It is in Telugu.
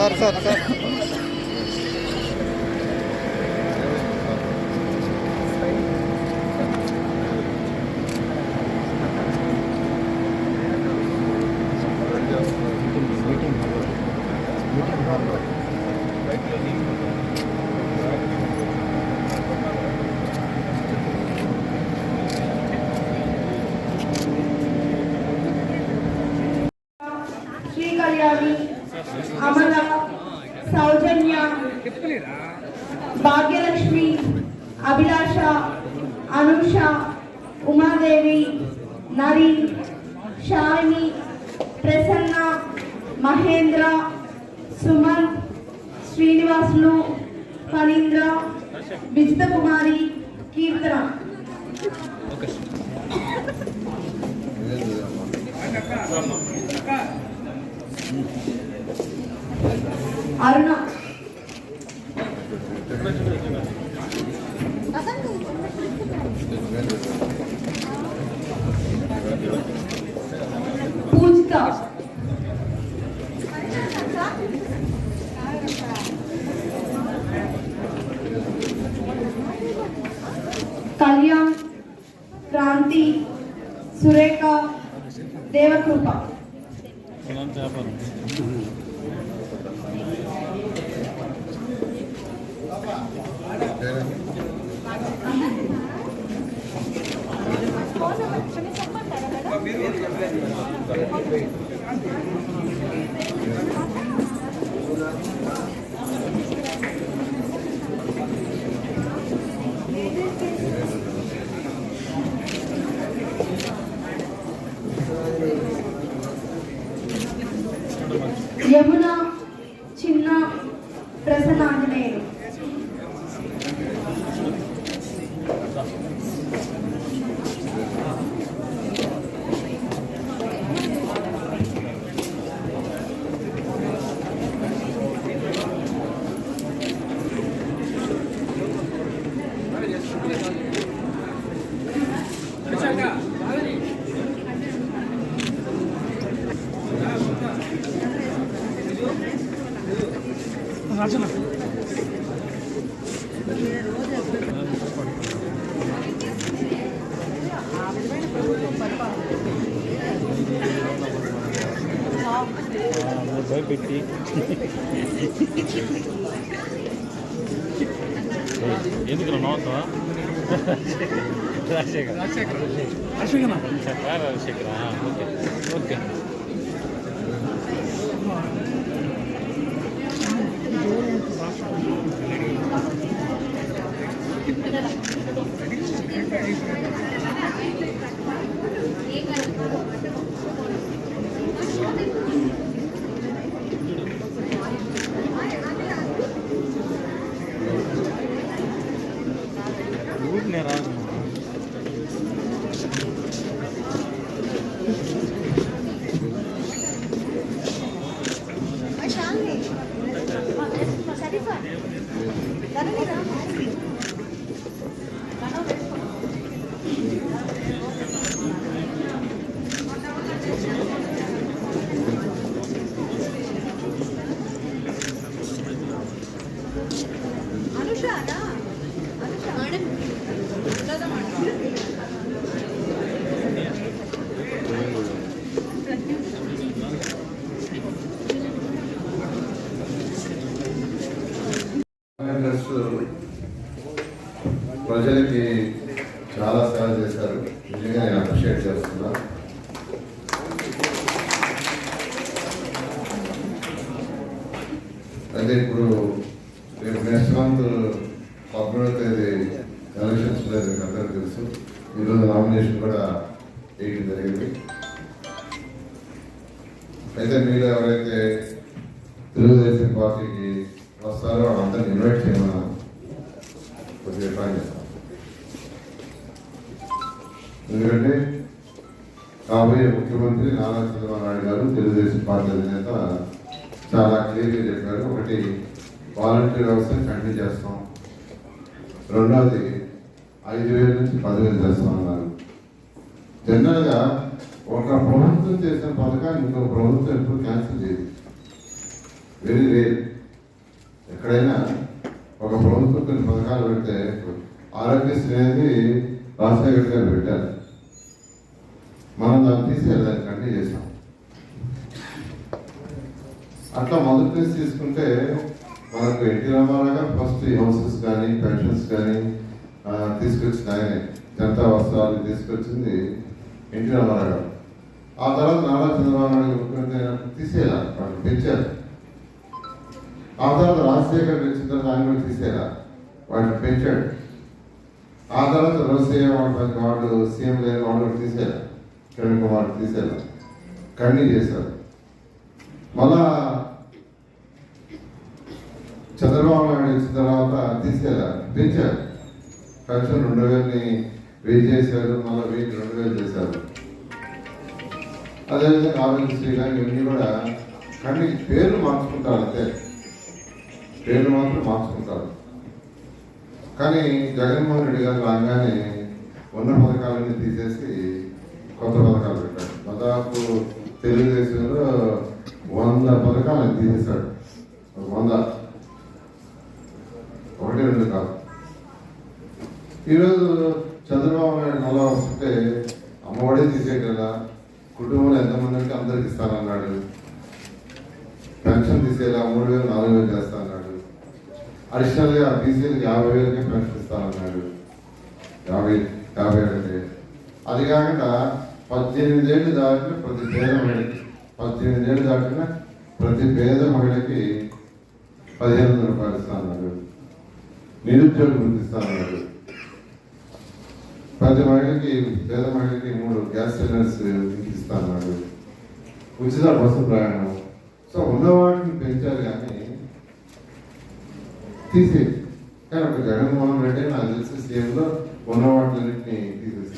Sir sir sir meeting meeting Kalyani Amala Soujanya Bhagyalakshmi Abhilasha Anusha Umadevi Nari Shalini Prasanna Mahendra Suman Srinivasulu Phanindra Vijitha Kumari Keerthana. అరుణ పూజిత కళ్యాణ్ క్రాంతి సురేఖ దేవకృప Yamuna భయపెట్టి. ఎందుకు నవ్వుతావా? Rajasekhar. Rajasekhar. Rajasekhar okay okay. ఊరినే అయితే ఇప్పుడు రేపు నెక్స్ట్ మంత్ పద్మూడవ తేదీ ఎలక్షన్స్ లేదు మీకు అందరికీ తెలుసు. ఈరోజు నామినేషన్ కూడా వేయడం జరిగింది. అయితే మీరు ఎవరైతే తెలుగుదేశం పార్టీకి వస్తారో వాళ్ళందరినీ ఇన్వైట్ చేయమన్నా కొద్దిగా ట్రై చేస్తాం. ఎందుకంటే కాబోయే ముఖ్యమంత్రి నారా చంద్రబాబు నాయుడు గారు తెలుగుదేశం పార్టీ అధినేత చాలా క్లియర్గా చెప్పారు. ఒకటి వాలంటీర్ వ్యవస్థను కంటిన్యూ చేస్తాం. రెండవది ఐదు వేల నుంచి పదివేలు చేస్తాం అన్నారు. జనరల్గా ఒక ప్రభుత్వం చేసిన పథకాన్ని ఇంకొక ప్రభుత్వం ఎప్పుడు క్యాన్సిల్ చేయదు. వెరీ రేర్ ఎక్కడైనా ఒక ప్రభుత్వం కొన్ని పథకాలు పెడితే ఆరోగ్యశ్రీ అనేది రాజశేఖర్ గారు పెట్టారు. మనం దాన్ని తీసేయాలి కంటిన్యూ చేసాం అట్లా మొదటి నుంచి తీసుకుంటే మనకు ఎన్టీ రామారావు గారు ఫస్ట్ హౌసెస్ కానీ పెన్షన్స్ కానీ తీసుకొచ్చిన ఆయన జనతా వస్త్రాలు తీసుకొచ్చింది ఎన్టీ రామారావు గారు. ఆ తర్వాత నారా చంద్రబాబు నాయుడు ముఖ్యమంత్రి అయినప్పుడు తీసేయాల వాటిని పెంచారు ఆ తర్వాత రాజశేఖర్ పెంచిన తర్వాత ఆయన కూడా తీసేయాల వాటిని పెంచాడు. ఆ తర్వాత రోసయ్య వాడు వాడు సీఎం లేని వాడు కూడా తీసేయాల కిరణ్ కుమార్ తీసేయాల కన్నీ చేశారు. మళ్ళా చంద్రబాబు నాయుడు వచ్చిన తర్వాత తీసుకెళ్ళారు పెంచారు పెన్షన్ రెండు వేలని వెయ్యి చేశారు మళ్ళీ వెయ్యి రెండు వేలు చేశారు. అదేవిధంగా ఆరోగ్యశ్రీ కానీ ఇవన్నీ కూడా కానీ పేర్లు మార్చుకుంటారు అంతే. పేర్లు మాత్రం మార్చుకుంటారు. కానీ జగన్మోహన్ రెడ్డి గారు రాగానే ఉన్న పథకాలన్నీ తీసేసి కొత్త పథకాలు పెట్టారు. దాదాపు తెలుగుదేశంలో వంద పథకాలు తీసేశాడు. వంద. ఒకటి రెండు కాదు. ఈరోజు చంద్రబాబు నాయుడు మళ్ళా వస్తుంటే అమ్మఒడే తీసేయగల కుటుంబంలో ఎంతమంది అందరికి ఇస్తానన్నాడు. పెన్షన్ తీసేలా మూడు వేలు నాలుగు వేలు చేస్తా అన్నాడు బీసీలకు యాభై వేలకే పెన్షన్ ఇస్తానన్నాడు. యాభై యాభై అంటే. అది కాకుండా పద్దెనిమిది ఏళ్ళు దాటిన ప్రతి పేద పద్దెనిమిది ఏళ్ళు దాటిన ప్రతి పేద మహిళకి పదిహేను వందల రూపాయలు ఇస్తాను నిరుద్యోగ గుర్తిస్తాను ప్రతి మహిళకి పేద మహిళకి మూడు గ్యాస్ సిలిండర్స్ ఇస్తానన్నాడు ఉచిత బస్సు ప్రయాణం. సో ఉన్నవాడిని పెంచారు కానీ తీసేది కానీ ఒక జగన్మోహన్ రెడ్డి నాకు తెలిసి సీఎంలో ఉన్న వాటిలన్నింటినీ తీసేసి